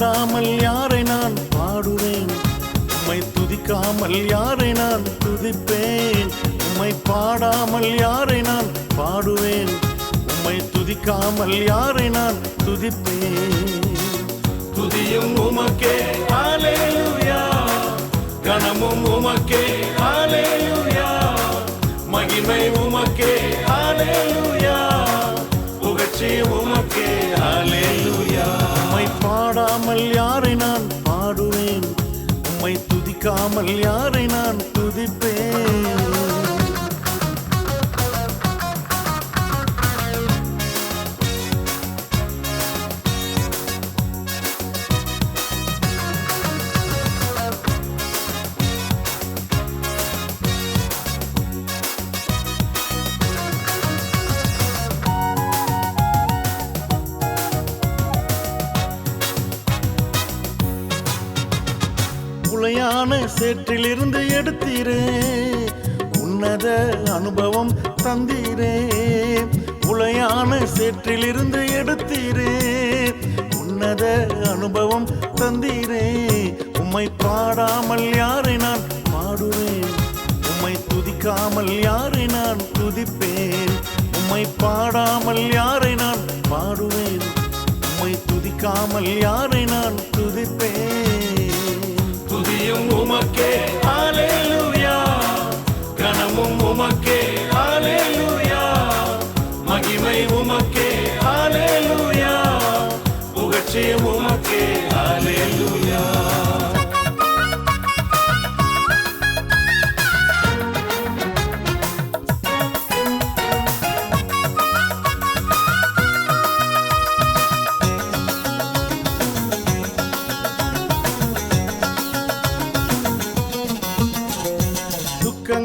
பாடாமல் யாரை நான் பாடுவேன்? உம்மை துதிக்காமல் யாரை நான் துதிப்பேன்? உம்மை பாடாமல் யாரை நான் பாடுவேன்? உம்மை துதிக்காமல் யாரை நான் துதிப்பேன்? துதியும் உமக்கே. துதிக்காமல் யாரை நான் துதிப்பேன். உளையான சேற்றிலிருந்து எடுத்தீரே. உன்னத அனுபவம் தந்தீரே. உளையான சேற்றிலிருந்து எடுத்தீரே. உன்னத அனுபவம் தந்தீரே. உம்மை பாடாமல் யாரை நான் பாடுவேன்? உம்மை துதிக்காமல் யாரை நான் துதிப்பேன்? உம்மை பாடாமல் யாரை நான் பாடுவேன்? உம்மை துதிக்காமல் யாரை நான் துதிப்பேன்? உமக்கே கனமும் உமக்கே. ஹalleluya மகிமை உமக்கே. ஹalleluya புகழ்ச்சி உமக்கே.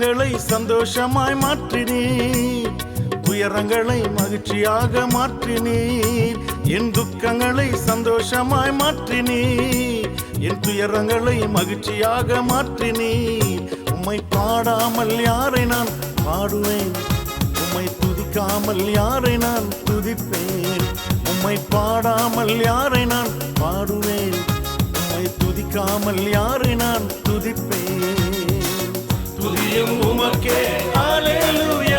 துன்பங்களை சந்தோஷமாய் மாற்றினீர். துயரங்களை மகிழ்ச்சியாக மாற்றினீர். என் துக்கங்களை சந்தோஷமாய் மாற்றினீர். என் துயரங்களை மகிழ்ச்சியாக மாற்றினீர். உம்மை பாடாமல் யாரை நான் பாடுவேன்? உம்மை துதிக்காமல் யாரை நான் துதிப்பேன்? உம்மை பாடாமல் யாரை நான் பாடுவேன்? உம்மை துதிக்காமல் யாரை நான் துதிப்பேன்? துதியும் உமக்கே. ஹalleluya.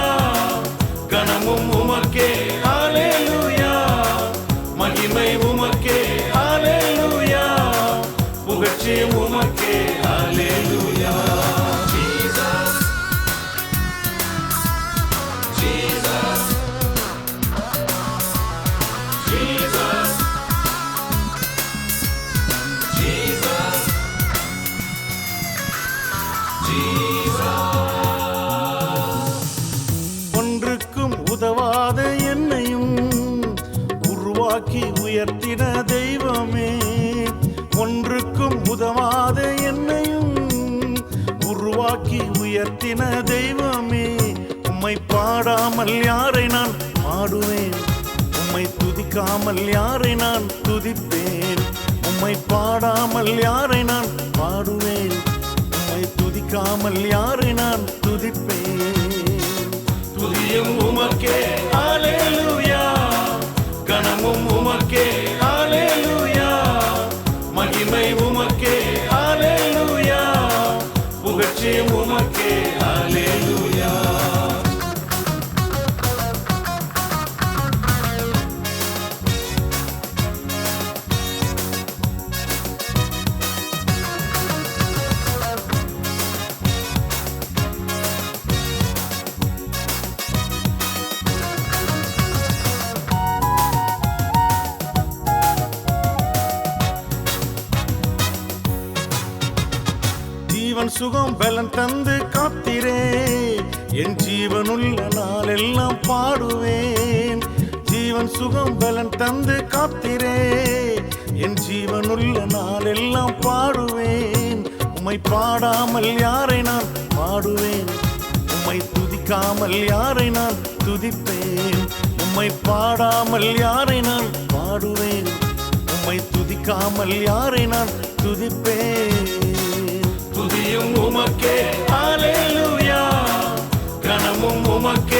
உருவாக்கி உயர்த்தின தெய்வமே. ஒன்றுக்கும் உதவாத என்னையும் உருவாக்கி உயர்த்தின தெய்வமே. உம்மை பாடாமல் யாரை நான் பாடுவேன்? உம்மை துதிக்காமல் யாரை நான் துதிப்பேன்? உம்மை பாடாமல் யாரை நான் பாடுவேன்? உம்மை துதிக்காமல் யாரை நான் துதிப்பேன்? துதியும் உமக்கே. ஹalleluya. கனமும் உமக்கே ஹalleluya. மகிமை உமக்கே ஹalleluya. புகழ்ச்சி ஜீவன் சுகம் பலன் தந்து காத்திரே. என் ஜீவனுள்ள நாளெல்லாம் பாடுவேன். ஜீவன் சுகம் பலன் தந்து காத்திரே. என் ஜீவனுள்ள நாளெல்லாம் பாடுவேன். உம்மை பாடாமல் யாரை நான் பாடுவேன்? உம்மை துதிக்காமல் யாரை நான் துதிப்பேன்? உம்மை பாடாமல் யாரை நான் பாடுவேன்? உம்மை துதிக்காமல் யாரை நான் துதிப்பேன்? துதியும் உமக்கே. அலேலுயா கனமும் உமக்கே.